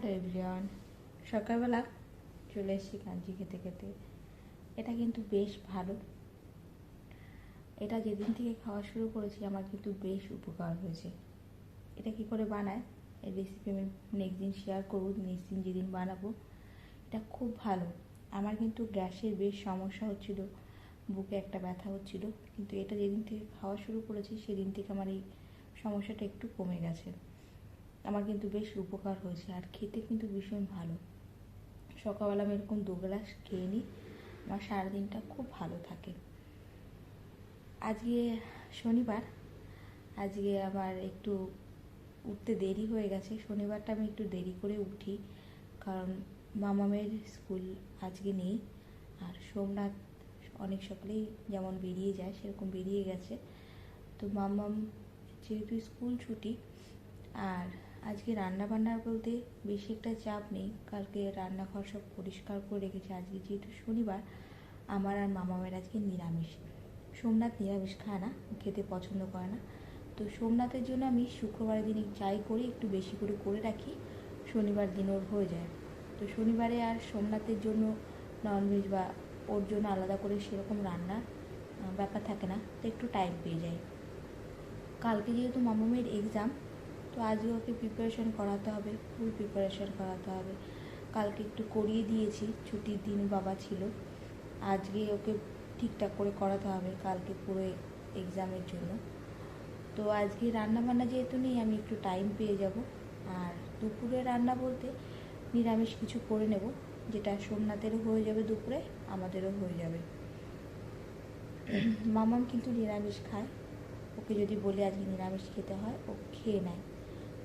Hello everyone, সকালবেলা চলে এসেছি কাঞ্চি খেতে খেতে। এটা কিন্তু বেশ ভালো। এটা যেদিন থেকে খাওয়া শুরু করেছি, আমার কিন্তু বেশ উপকার হয়েছে। এটা কি করে বানায়? এই রেসিপি আমি নেক্সট দিন শেয়ার করব নেক্সট দিন যেদিন বানাবো। এটা খুব ভালো। আমার কিন্তু গ্যাসের বেশ সমস্যা হচ্ছিল, বুকে একটা ব্যথা হচ্ছিল। কিন্তু এটা যেদিন থেকে খাওয়া শুরু করেছি, সেদিন থেকে আমার এই সমস্যাটা একটু কমে গেছে। আমার কিন্তু বেশ উপকার হয়েছে আর খেতে কিন্তু ভীষণ ভালো। সকালবেলা আমি এরকম দু গ্লাস খেয়ে নিই, আমার সারাদিনটা খুব ভালো থাকে। আজকে শনিবার, আজকে আবার একটু উঠতে দেরি হয়ে গেছে, শনিবারটা আমি একটু দেরি করে উঠি, কারণ মামামের স্কুল আজকে নেই, আর সোমনাথ অনেক সকালেই যেমন বেরিয়ে যায়, সেরকম বেরিয়ে গেছে। তো মামাম, যেহেতু স্কুল ছুটি, আর আজকে রান্না বান্নার বলতে বেশি একটা চাপ নেই। কালকে রান্নাঘর সব পরিষ্কার করে রেখেছি। আজকে যেহেতু শনিবার আমার আর মামা মামামের আজকে নিরামিষ। সোমনাথ নিরামিষ খায় না খেতে পছন্দ করে না। তো সোমনাথের জন্য আমি শুক্রবারের দিনে যাই করি একটু বেশি করে করে রাখি। শনিবার দিন ওর হয়ে যায়। তো শনিবারে আর সোমনাথের জন্য ননভেজ বা ওর জন্য আলাদা করে সেরকম রান্নার আহ, ব্যাপার থাকে না। তো একটু টাইম পেয়ে যাই কালকে যেহেতু মামা মামামের এক্সাম তো আজকে ওকে প্রিপারেশন করাতে হবে ফুল প্রিপারেশন করাতে হবে। কালকে একটু করিয়ে দিয়েছি, ছুটির দিন বাবা ছিল। আজকে ওকে ঠিকঠাক করে করাতে হবে, কালকে পুরো এক্সামের জন্য। তো আজকে রান্না বান্না যেহেতু নেই, আমি একটু টাইম পেয়ে যাব। আর দুপুরে রান্না বলতে নিরামিষ কিছু করে নেব, যেটা সোমনাথেরও হয়ে যাবে দুপুরে, আমাদেরও হয়ে যাবে। মামাম কিন্তু নিরামিষ খায়। ওকে যদি বলি আজকে নিরামিষ খেতে হয়, ও খেয়ে নেয়।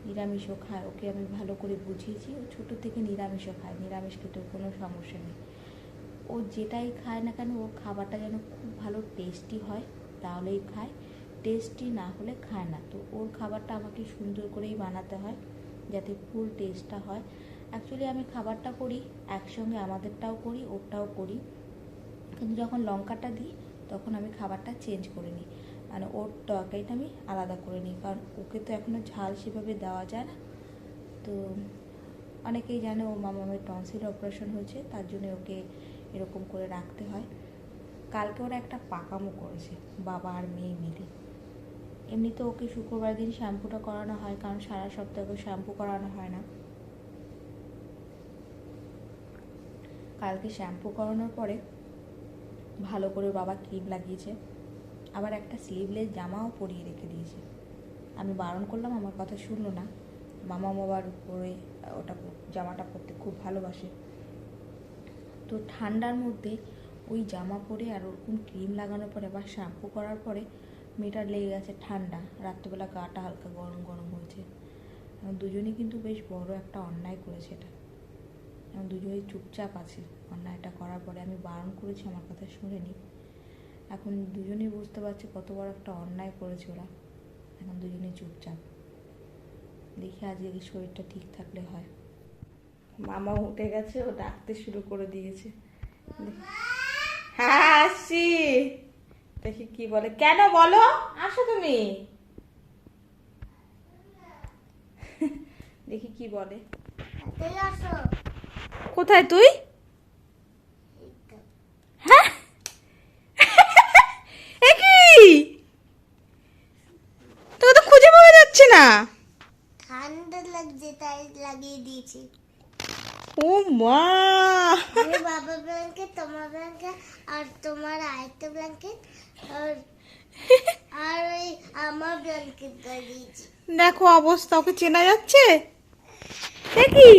নিরামিষও খায়, ওকে আমি ভালো করে বুঝিয়েছি। ও ছোটো থেকে নিরামিষও খায়, নিরামিষ খেতে কোনো সমস্যা নেই। ও যেটাই খায় না কেন ওর খাবারটা যেন খুব ভালো টেস্টি হয়, তাহলেই খায়। টেস্টি না হলে খায় না। তো ওর খাবারটা আমাকে সুন্দর করেই বানাতে হয়, যাতে ফুল টেস্টটা হয়। অ্যাকচুয়ালি আমি খাবারটা করি, একসঙ্গে আমাদেরটাও করি, ওরটাও করি। কিন্তু যখন লঙ্কাটা দিই, তখন আমি খাবারটা চেঞ্জ করে নিই। মানে ওর তরকারিটা আমি আলাদা করে নিই, কারণ ওকে তো এখনও ঝাল সেভাবে দেওয়া যায় না। তো অনেকেই জানে ও মামা মামামের টনসিল অপারেশন হয়েছে, তার জন্য ওকে এরকম করে রাখতে হয়। কালকে ওরা একটা পাকামো করেছে, বাবা আর মেয়ে মিলে। এমনিতে ওকে শুক্রবার দিন শ্যাম্পুটা করানো হয়, কারণ সারা সপ্তাহে শ্যাম্পু করানো হয় না। কালকে শ্যাম্পু করানোর পরে ভালো করে বাবা ক্রিম লাগিয়েছে। আবার একটা স্লিভলেস জামাও পরিয়ে রেখে দিয়েছে। আমি বারণ করলাম, আমার কথা শুনলো না। মামা বাবার উপরে ওটা জামাটা পরতে খুব ভালোবাসে। তো ঠান্ডার মধ্যে ওই জামা পরে আর ওরকম ক্রিম লাগানোর পরে আবার শ্যাম্পু করার পরে মেয়েটার লেগে গেছে ঠান্ডা। রাত্রেবেলা গাটা হালকা গরম গরম হয়েছে। দুজনেই কিন্তু বেশ বড় একটা অন্যায় করেছে এটা। দুজনেই চুপচাপ আছে। অন্যায়টা করার পরে আমি বারণ করেছি, আমার কথা শুনে শুনেনি। এখন দুজনেই বুঝতে পারছে কত বড় একটা অন্যায় করেছে ওরা। এখন দুজনেই চুপচাপ। দেখি আজকে কি শরীরটা ঠিক থাকলে হয়। মামা উঠে গেছে ও ডাকতে শুরু করে দিয়েছে। দেখি- হ্যাঁ আসছি। দেখি কি বলে। কেন বলো? আসো তুমি। দেখি কি বলে। কোথায় তুই হ্যাঁ এ কি তোকে তো খুঁজে পাওয়া যাচ্ছে না? ঠান্ডা লাগছে তাই লাগিয়ে দিয়েছি। ও মা! আমি বাবা ব্ল্যাঙ্কেট তোমার ব্ল্যাঙ্কেট আর তোমার আরেকটা ব্ল্যাঙ্কেট আর আর ওই আমার ব্ল্যাঙ্কেট লাগিয়েছি দেখো অবস্থা ওকে চেনা যাচ্ছে? এ কি?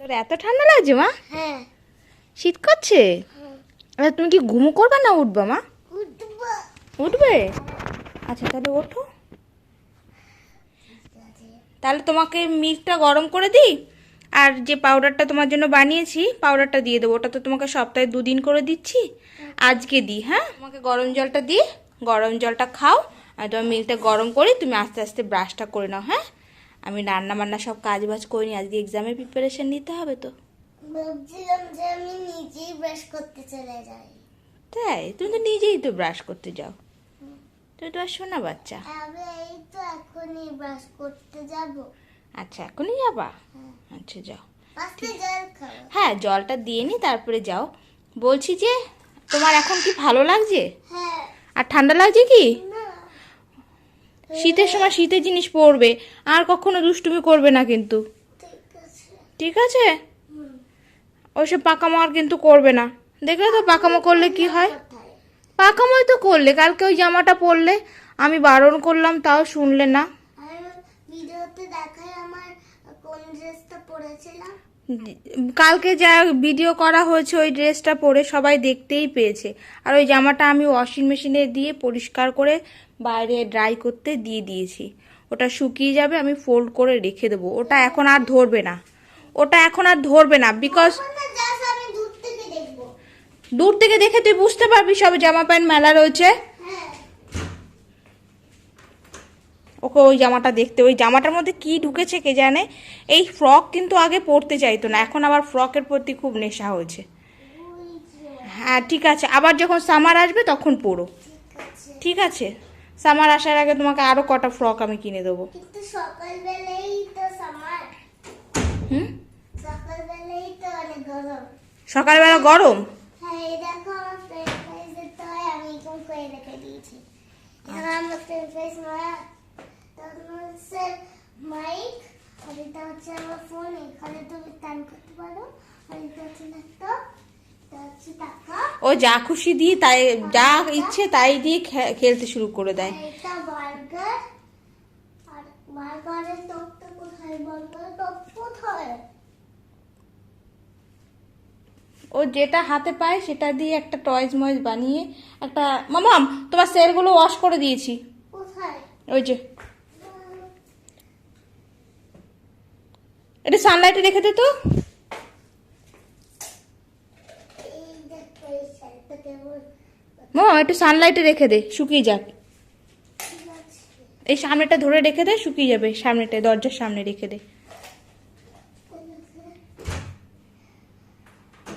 তোর এত ঠান্ডা লাগছে মা? হ্যাঁ। শীত করছে? হ্যাঁ। আচ্ছা তুমি কি ঘুমো করবে না উঠবা মা? উঠবে? আচ্ছা তাহলে ওঠো। তাহলে তোমাকে মিল্কটা গরম করে দিই আর যে পাউডারটা তোমার জন্য বানিয়েছি পাউডারটা দিয়ে দেবো। ওটা তো তোমাকে সপ্তাহে দুদিন করে দিচ্ছি আজকে দিই হ্যাঁ? তোমাকে গরম জলটা দিই গরম জলটা খাও আর তোমার মিল্কটা গরম করে তুমি আস্তে আস্তে ব্রাশটা করে নাও হ্যাঁ? আমি রান্না বান্না সব কাজ বাজ করে নিই আজকে এক্সামের প্রিপারেশন নিতে হবে তো। ভাবছিলাম যে আমি নিজেই ব্রাশ করতে চলে যাই। তাই? তুমি তো নিজেই তো ব্রাশ করতে যাও। তুই তো আর শোনা বাচ্চা। আমি এই তো এখনই ব্রাশ করতে যাব। আচ্ছা এখনই যাবা? হ্যাঁ। আচ্ছা যাও। হ্যাঁ জলটা দিয়ে নি তারপরে যাও। বলছি যে তোমার এখন কি ভালো লাগছে? হ্যাঁ। আর ঠান্ডা লাগছে কি? শীতের সময় শীতের জিনিস পরবে আর কখনো দুষ্টুমি করবে না কিন্তু। ঠিক আছে। ওইসব পাকামো আর কিন্তু করবে না। দেখলে তো পাকামো করলে কি হয়? পাকামোই তো করলে কালকে ওই জামাটা পরলে আমি বারণ করলাম তাও শুনলে না। ভিডিওতে দেখায় আমার কোন ড্রেসটা পরেছিলাম? কালকে যা ভিডিও করা হয়েছে ওই ড্রেসটা পরে সবাই দেখতেই পেয়েছে। আর ওই জামাটা আমি ওয়াশিং মেশিনে দিয়ে পরিষ্কার করে বাইরে ড্রাই করতে দিয়ে দিয়েছি। ওটা শুকিয়ে যাবে আমি ফোল্ড করে রেখে দেবো। ওটা এখন আর ধরবে না। ওটা এখন আর ধরবে না বিকজ জাস্ট আমি দূর থেকে দেখব দূর থেকে দেখে তুই বুঝতে পারবি সব জামা প্যান্ট মেলা রয়েছে। ওকে ওই জামাটা দেখতে ওই জামাটার মধ্যে কি ঢুকেছে কে জানে? এই ফ্রক কিন্তু আগে পরতে চাইতো না এখন আবার ফ্রকের প্রতি খুব নেশা হয়েছে। হ্যাঁ ঠিক আছে আবার যখন সামার আসবে তখন পরো। ঠিক আছে সামার আসার আগে তোমাকে আরও কটা ফ্রক আমি কিনে দেবো। হুম? সকালবেলা গরম? এই দেখো আমার ফ্রেন্ড ফ্রাইজ দিতে হয় আমি এরকম করে রেখে দিয়েছি এখানে আমার ফ্রেন্ড ফ্রাইজ নয়া তারপর হচ্ছে মাইক আর এটা হচ্ছে আমার ফোন এখানে তুমি টান করতে পারো আর এটা হচ্ছে ল্যাপটপ ও যা খুশি দিয়ে তাই যা ইচ্ছে তাই দিয়ে খেলতে শুরু করে দেয়। এটা বার্গার আর বার্গারের টপটা কোথায়? বার্গারের টপ কোথায়? ও যেটা হাতে পায় সেটা দিয়ে একটা টয়েজ ময়েজ বানিয়ে একটা মামাম তোমার সেলগুলো ওয়াশ করে দিয়েছি। ওই যে। এটা সানলাইটে রেখে দে তো। মামা একটু সানলাইটে রেখে দে শুকিয়ে যাক। এই সামনেটা ধরে রেখে দে শুকিয়ে যাবে সামনেটা দরজার সামনে রেখে দে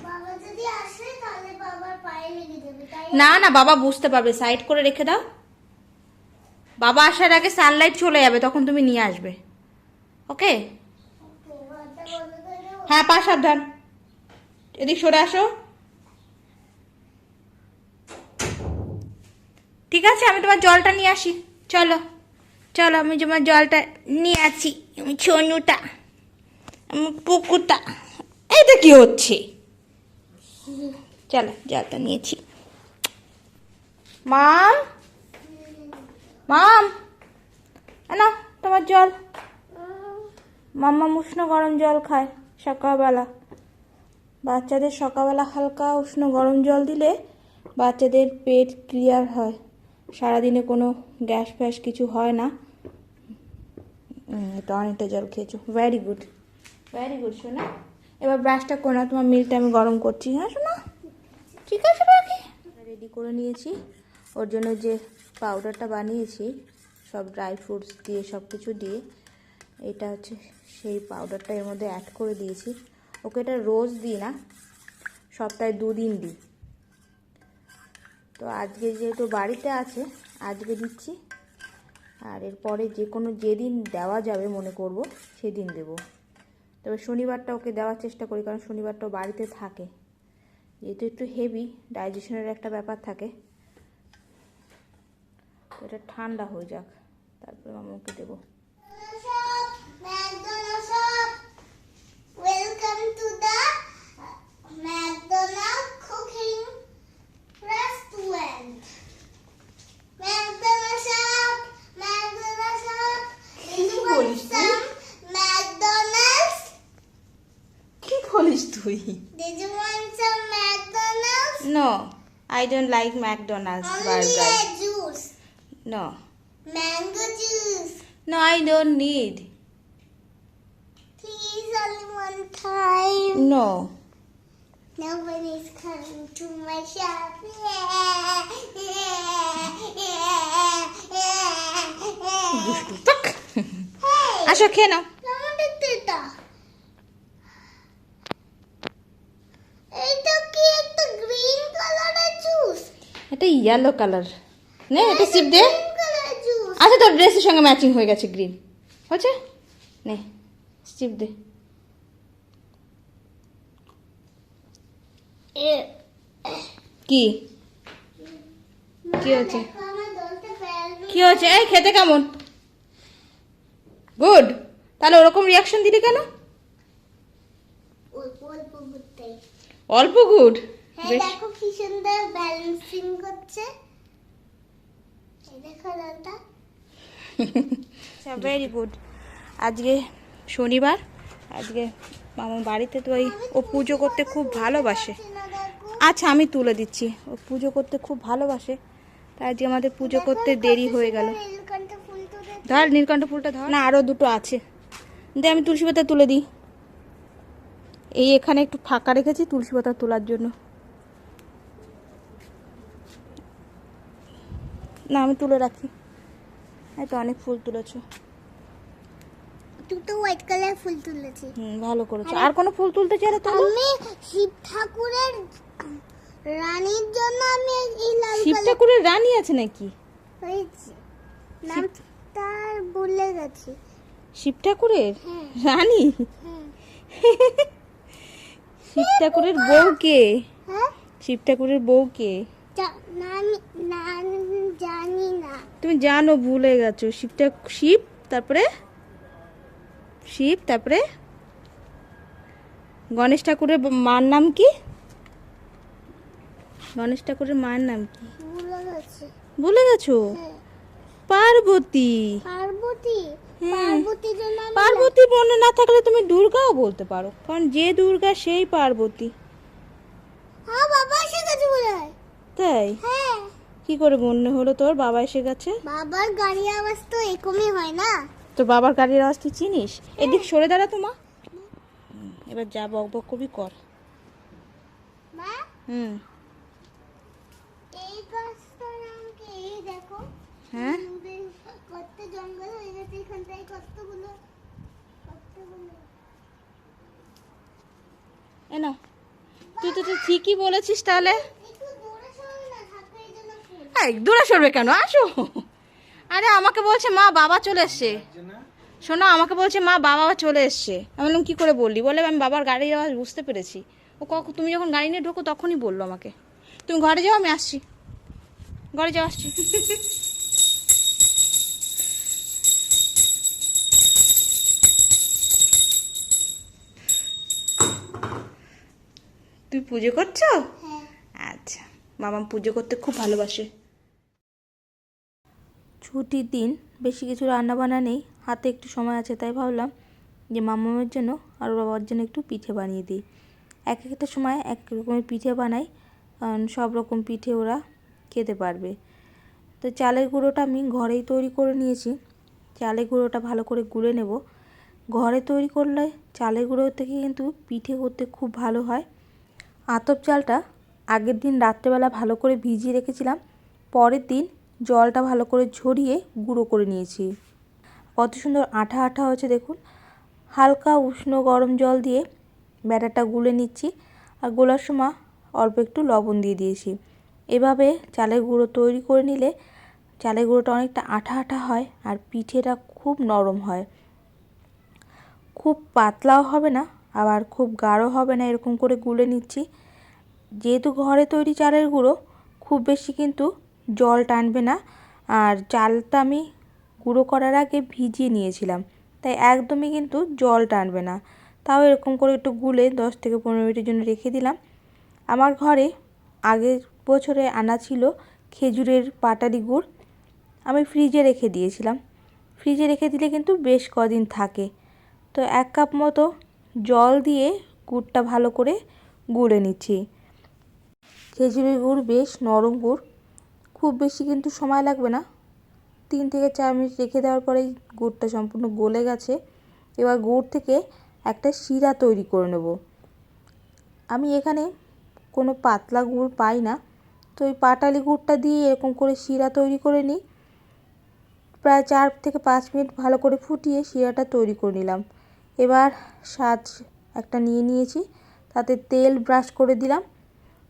বাবা যদি আসে তাহলে বাবার পায়ে লেগে যাবে তাই না না, বাবা বুঝতে পারবে। সাইড করে রেখে দাও। বাবা আসার আগে সানলাইট চলে যাবে, তখন তুমি নিয়ে আসবে। ওকে? হ্যাঁ পা সাবধান। এদিক সরে আসো। ঠিক আছে, আমি তোমার জলটা নিয়ে আসি। চলো চলো, আমি তোমার জলটা নিয়ে আসি। আমি ছনুটা আমি পুকুরটা। এটা কি হচ্ছে? চলো, জলটা নিয়েছি। মাম মাম না তোমার জল। মাম্মা উষ্ণ গরম জল খায় সকালবেলা। বাচ্চাদের সকালবেলা হালকা উষ্ণ গরম জল দিলে বাচ্চাদের পেট ক্লিয়ার হয়। সারাদিনে কোনো গ্যাস ফ্যাস কিছু হয় না। এটা অনেকটা জল খেয়েছো। ভেরি গুড ভেরি গুড শোনা। এবার ব্রাশটা করে নাও, তোমার মিল্কটা আমি গরম করছি। হ্যাঁ শোনা। ঠিক আছে রেডি করে নিয়েছি। ওর জন্য যে পাউডারটা বানিয়েছি, সব ড্রাই ফ্রুটস দিয়ে সব কিছু দিয়ে, এটা হচ্ছে সেই পাউডারটা এর মধ্যে অ্যাড করে দিয়েছি। ওকে এটা রোজ দিই না, সপ্তাহে দুদিন দিই। তো আজকে যেহেতু বাড়িতে আছে, আজকে দিচ্ছি। আর এরপরে যে কোনো যেদিন দেওয়া যাবে মনে করব, সেদিন দেব। তবে শনিবারটা ওকে দেওয়ার চেষ্টা করি, কারণ শনিবারটা বাড়িতে থাকে। যেহেতু একটু হেভি ডাইজেশনের একটা ব্যাপার থাকে। এটা ঠান্ডা হয়ে যাক তারপরে মামাকে দেবো uh. Did you want some McDonald's? Did you want some McDonald's? No no Mango juice. No I don't need Please, only one time. No Nobody's coming to my shop. দুষ্টু তাক hey, আসো খেয়ে নাও এটা কি একটা গ্রিন কালারের juice এটা yellow colour নে এটা সিপ দে। আচ্ছা তোর ড্রেসের সঙ্গে ম্যাচিং হয়ে গেছে গ্রিন হচ্ছে নে চিপ দে। কি? কি পারবে কি হয়েছে? এই, খেতে কেমন? গুড তাহলে ওরকম রিয়াকশন দিলি কেন? অল্প গুড হ্যাঁ দেখো কি সুন্দর ব্যালেন্সিং করছে। ভেরি গুড আজকে শনিবার আজকে আমার বাড়িতে তো ওই ও পুজো করতে খুব ভালোবাসে। আচ্ছা আমি তুলে দিচ্ছি। ও পুজো করতে খুব ভালোবাসে। তাই আজকে আমাদের পুজো করতে দেরি হয়ে গেল। ধর নীলকণ্ঠ ফুলটা ধর। না আরও দুটো আছে। দে আমি তুলসী পাতা তুলে দিই। এই এখানে একটু ফাঁকা রেখেছি তুলসী পাতা তোলার জন্য। না আমি তুলে রাখি। এই তো অনেক ফুল তুলেছো। দুটো হোয়াইট কালার ফুল তুলেছি। হুম ভালো করেছ। আর কোনো ফুল তুলতে চাইলে তো আমি শিব ঠাকুরের রানীর জন্য আমি এই লাল শিব ঠাকুরের রানী আছে নাকি? হয়েছে নামটা ভুলে গেছি। শিব ঠাকুরের? হ্যাঁ। রানী? হ্যাঁ। শিব ঠাকুরের বউ কে হ্যাঁ? শিব ঠাকুরের বউ কে না আমি না আমি জানি না তুমি জানো ভুলে গেছো। শিবটা শিব তারপরে শিব তারপরে গণেশ ঠাকুরের মার নাম কি? গণেশ ঠাকুরের মায়ের নাম কি? ভুলে গেছি। হ্যাঁ। পার্বতী। পার্বতী? হ্যাঁ। পার্বতী মনে না থাকলে তুমি দুর্গাও বলতে পারো কারণ যে দুর্গা সেই পার্বতী। হ্যাঁ বাবা তাই? হ্যাঁ। কি করে মনে হলো তোর বাবা এসে গেছে? বাবার গাড়ির আওয়াজ তো এরকমই হয় না। তোর বাবার গাড়ির আওয়াজ তুই চিনিস? এদিক সরে দাঁড়া তো মা। এবার যা বক বক করবি কর। হুম। এই গাছটার নাম কি এই দেখো। হ্যাঁ? কত জঙ্গল হয়ে গেছে এখানটায় কতগুলো কতগুলো। এ না তুই তো ঠিকই বলেছিস তাহলে একটু দূরে সরো না থাকো এই জন্য ফুল এই দূরে সরবে কেন? আসো। আরে আমাকে বলছে মা বাবা চলে এসছে। শোনো আমাকে বলছে মা বাবা চলে এসছে। আমি বললাম কি করে বললি? বলে আমি বাবার গাড়ির আওয়াজ বুঝতে পেরেছি। ও কখন তুমি যখন গাড়ি নিয়ে ঢোকো তখনই বলল আমাকে। তুমি ঘরে যাও আমি আসছি। ঘরে যাও আসছি। তুই পুজো করছ? হ্যাঁ। আচ্ছা মামা পুজো করতে খুব ভালোবাসে। ছুটির দিন বেশি কিছু রান্না বান্না নেই, হাতে একটু সময় আছে তাই ভাবলাম যে মামামের জন্য আর বাবার জন্য একটু পিঠে বানিয়ে দিই। এক একটা সময় এক রকমের পিঠে বানাই, কারণ সব রকম পিঠে ওরা খেতে পারবে। তো চালের গুঁড়োটা আমি ঘরেই তৈরি করে নিয়েছি। চালের গুঁড়োটা ভালো করে গুলে নেব। ঘরে তৈরি করলে চালের গুঁড়ো থেকে কিন্তু পিঠে করতে খুব ভালো হয়। আতপ চালটা আগের দিন রাত্রেবেলা ভালো করে ভিজিয়ে রেখেছিলাম, পরের দিন জলটা ভালো করে ঝরিয়ে গুঁড়ো করে নিয়েছি। কত সুন্দর আঠা আঠা হয়েছে দেখুন। হালকা উষ্ণ গরম জল দিয়ে ব্যাটারটা গুলে নিচ্ছি আর গোলার সময় অল্প একটু লবণ দিয়ে দিয়েছি। এভাবে চালের গুঁড়ো তৈরি করে নিলে চালের গুঁড়োটা অনেকটা আঠা আঠা হয় আর পিঠেটা খুব নরম হয়। খুব পাতলাও হবে না, আবার খুব গাঢ় হবে না এরকম করে গুলে নিচ্ছি। যেহেতু ঘরে তৈরি চালের গুঁড়ো, খুব বেশি কিন্তু জল টানবে না। আর চালটা আমি গুঁড়ো করার আগে ভিজিয়ে নিয়েছিলাম। তাই একদমই কিন্তু জল টানবে না। তাও এরকম করে একটু গুলে দশ থেকে পনেরো মিনিটের জন্য রেখে দিলাম। আমার ঘরে আগের বছরে আনা ছিল খেজুরের পাটারি গুড়। আমি ফ্রিজে রেখে দিয়েছিলাম। ফ্রিজে রেখে দিলে কিন্তু বেশ কদিন থাকে। তো এক কাপ মতো জল দিয়ে গুড়টা ভালো করে গুলে নিচ্ছি। খেজুরের গুড় বেশ নরম গুড়। খুব বেশি কিন্তু সময় লাগবে না। তিন থেকে চার মিনিট রেখে দেওয়ার পরেই গুড়টা সম্পূর্ণ গলে গেছে। এবার গুড় থেকে একটা শিরা তৈরি করে নেব। আমি এখানে কোনো পাতলা গুড় পাই না, তো ওই পাটালি গুড়টা দিয়ে এরকম করে শিরা তৈরি করে নিই। প্রায় চার থেকে পাঁচ মিনিট ভালো করে ফুটিয়ে শিরাটা তৈরি করে নিলাম। এবার সাজ একটা নিয়ে নিয়েছি, তাতে তেল ব্রাশ করে দিলাম।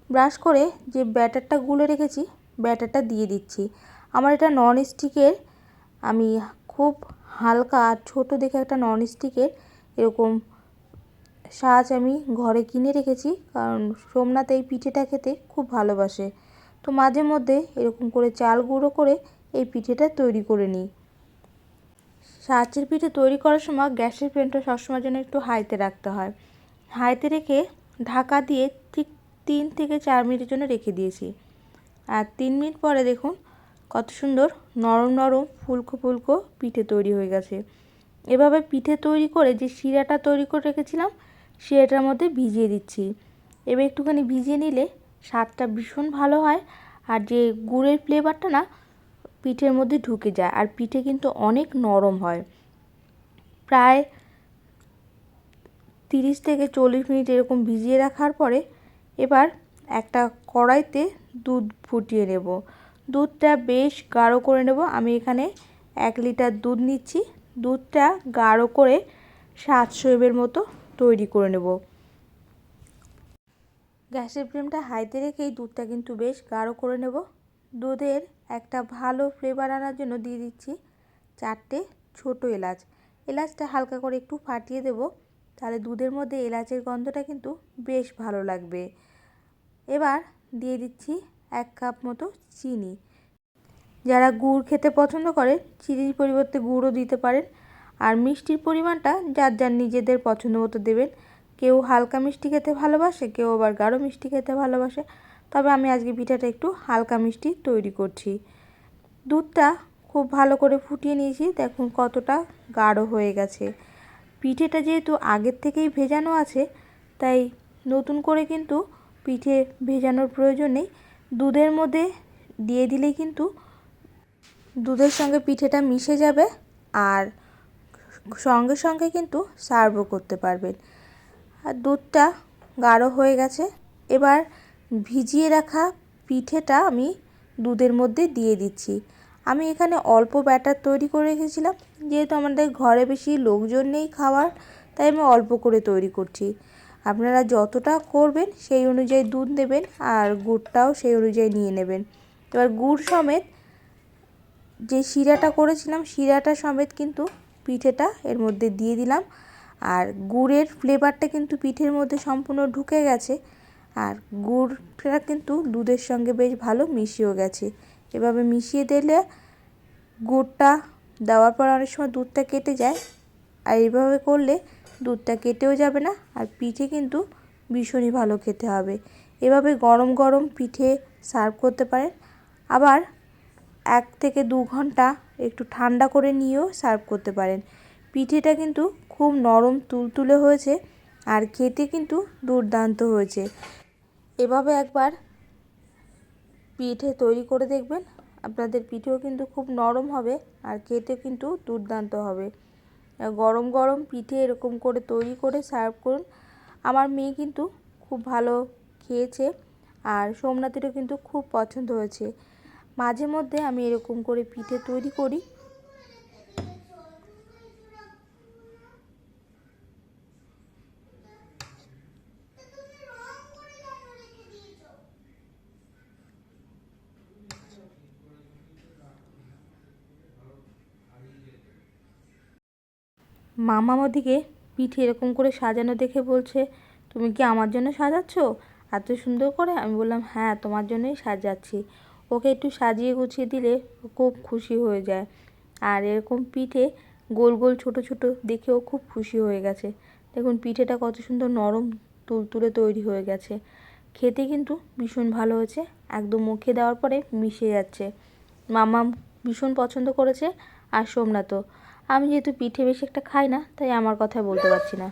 ব্রাশ করে যে ব্যাটারটা গুলে রেখেছি ব্যাটারটা দিয়ে দিচ্ছি। আমার এটা নন স্টিকের আমি খুব হালকা আর ছোটো দেখে একটা ননস্টিকের এরকম সাজ আমি ঘরে কিনে রেখেছি, কারণ সোমনাথ এই পিঠেটা খেতে খুব ভালোবাসে। তো মাঝে মধ্যে এরকম করে চাল গুঁড়ো করে এই পিঠেটা তৈরি করে নিই। সাঁচের পিঠে তৈরি করার সময় গ্যাসের ফ্লেমটা সবসময় যেন একটু হাইতে রাখতে হয়। হাইতে রেখে ঢাকা দিয়ে ঠিক তিন থেকে চার মিনিটের জন্য রেখে দিয়েছি। আর তিন মিনিট পরে দেখুন কত সুন্দর নরম নরম ফুলকো ফুলকো পিঠে তৈরি হয়ে গেছে। এভাবে পিঠে তৈরি করে যে শিরাটা তৈরি করে রেখেছিলাম, শিরাটার মধ্যে ভিজিয়ে দিচ্ছি। এবার একটুখানি ভিজিয়ে নিলে স্বাদটা ভীষণ ভালো হয় আর যে গুড়ের ফ্লেভারটা না, পিঠের মধ্যে ঢুকে যায় আর পিঠে কিন্তু অনেক নরম হয়। প্রায় তিরিশ থেকে চল্লিশ মিনিট এরকম ভিজিয়ে রাখার পরে এবার একটা কড়াইতে দুধ ফুটিয়ে নেব। দুধটা বেশ গাঢ় করে নেব। আমি এখানে এক লিটার দুধ নিচ্ছি। দুধটা গাঢ় করে সাতশো মতো তৈরি করে নেব। গ্যাসের ফ্লেমটা হাইতে রেখেই দুধটা কিন্তু বেশ গাঢ় করে নেব। দুধের একটা ভালো ফ্লেভার আনার জন্য দিয়ে দিচ্ছি চারটে ছোট এলাচ। এলাচটা হালকা করে একটু ফাটিয়ে দেব। তাহলে দুধের মধ্যে এলাচের গন্ধটা কিন্তু বেশ ভালো লাগবে। এবার দিয়ে দিচ্ছি এক কাপ মতো চিনি। যারা গুড় খেতে পছন্দ করে, চিনির পরিবর্তে গুড়ও দিতে পারেন। আর মিষ্টির পরিমাণটা যার যার নিজেদের পছন্দ মতো দেবেন। কেউ হালকা মিষ্টি খেতে ভালোবাসে, কেউ আবার গাঢ় মিষ্টি খেতে ভালোবাসে। তবে আমি আজকে পিঠাটা একটু হালকা মিষ্টি তৈরি করছি। দুধটা খুব ভালো করে ফুটিয়ে নিয়েছি, দেখুন কতটা গাঢ় হয়ে গেছে। পিঠেটা যেহেতু আগের থেকেই ভেজানো আছে, তাই নতুন করে কিন্তু পিঠে ভেজানোর প্রয়োজন নেই দুধের মধ্যে দিয়ে দিলেই কিন্তু দুধের সঙ্গে পিঠেটা মিশে যাবে আর সঙ্গে সঙ্গে কিন্তু সার্ভও করতে পারবেন। আর দুধটা গাঢ় হয়ে গেছে। এবার ভিজিয়ে রাখা পিঠেটা আমি দুধের মধ্যে দিয়ে দিচ্ছি। আমি এখানে অল্প ব্যাটার তৈরি করে রেখেছিলাম। যেহেতু আমাদের ঘরে বেশি লোকজন নেই খাওয়ার, তাই আমি অল্প করে তৈরি করছি। আপনারা যতটা করবেন সেই অনুযায়ী দুধ দেবেন আর গুড়টাও সেই অনুযায়ী নিয়ে নেবেন। এবার গুড় সমেত যে শিরাটা করেছিলাম, শিরাটা সমেত কিন্তু পিঠেটা এর মধ্যে দিয়ে দিলাম। আর গুড়ের ফ্লেভারটা কিন্তু পিঠের মধ্যে সম্পূর্ণ ঢুকে গেছে। আর গুড়টা কিন্তু দুধের সঙ্গে বেশ ভালো মিশিয়েও গেছে। এভাবে মিশিয়ে দিলে গুড়টা দেওয়ার পর অনেক সময় দুধটা কেটে যায়। আর এইভাবে করলে দুধটা কেটেও যাবে না আর পিঠে কিন্তু ভীষণই ভালো খেতে হবে। এভাবে গরম গরম পিঠে সার্ভ করতে পারেন। আবার এক থেকে দু ঘণ্টা একটু ঠান্ডা করে নিয়েও সার্ভ করতে পারেন। পিঠেটা কিন্তু খুব নরম তুলতুলে হয়েছে আর খেতে কিন্তু দুর্দান্ত হয়েছে। এভাবে একবার পিঠে তৈরি করে দেখবেন। আপনাদের পিঠেও কিন্তু খুব নরম হবে আর খেতে কিন্তু দুর্দান্ত হবে। গরম গরম পিঠে এরকম করে তৈরি করে সার্ভ করুন। আমার মেয়ে কিন্তু খুব ভালো খেয়েছে আর সোমনাথেরও কিন্তু খুব পছন্দ হয়েছে। মাঝে মধ্যে আমি এরকম করে পিঠে তৈরি করি। মামা ওদিকে পিঠে এরকম করে সাজানো দেখে বলছে, তুমি কি আমার জন্য সাজাচ্ছ? এত সুন্দর করে আমি বললাম হ্যাঁ তোমার জন্যই সাজাচ্ছি। ওকে একটু সাজিয়ে গুছিয়ে দিলে খুব খুশি হয়ে যায়। আর এরকম পিঠে গোল গোল ছোট ছোট দেখেও খুব খুশি হয়ে গেছে। দেখুন, পিঠেটা কত সুন্দর নরম তুলতুলে তৈরি হয়ে গেছে। খেতে কিন্তু ভীষণ ভালো হয়েছে। একদম মুখে দেওয়ার পরে মিশে যাচ্ছে। মামা ভীষণ পছন্দ করেছে আর সোমনাথও। আমি যেহেতু পিঠে বেশি একটা খাই না তাই আমার কথা বলতে পারছি না।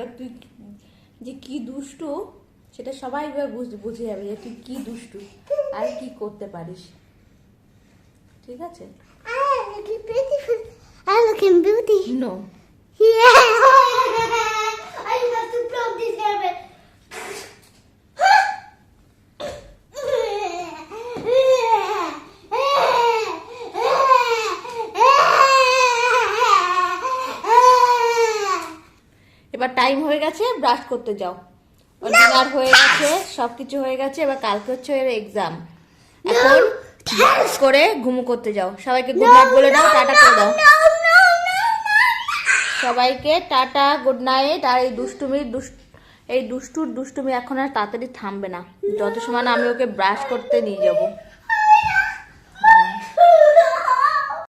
এবার তুই যে কি দুষ্টু সেটা সবাই এবার বুঝ- যাবে যে তুই কি দুষ্টু আর কি করতে পারিস ঠিক আছে Yeah. I have to blow this hair. এবার টাইম হয়ে গেছে ব্রাশ করতে যাও। ডিনার হয়ে গেছে সব কিছু হয়ে গেছে এবার কালকে হচ্ছে এর এক্সাম এখন ব্রাশ করে ঘুমু করতে যাও। সবাইকে গুড নাইট বলে দাও টাটা করে দাও। সবাইকে টাটা গুড নাইট আর এই দুষ্টুমির দুষ্ট এই দুষ্টুর দুষ্টুমি এখন আর তাড়াতাড়ি থামবে না। যত সময় না আমি ওকে ব্রাশ করতে নিয়ে যাব।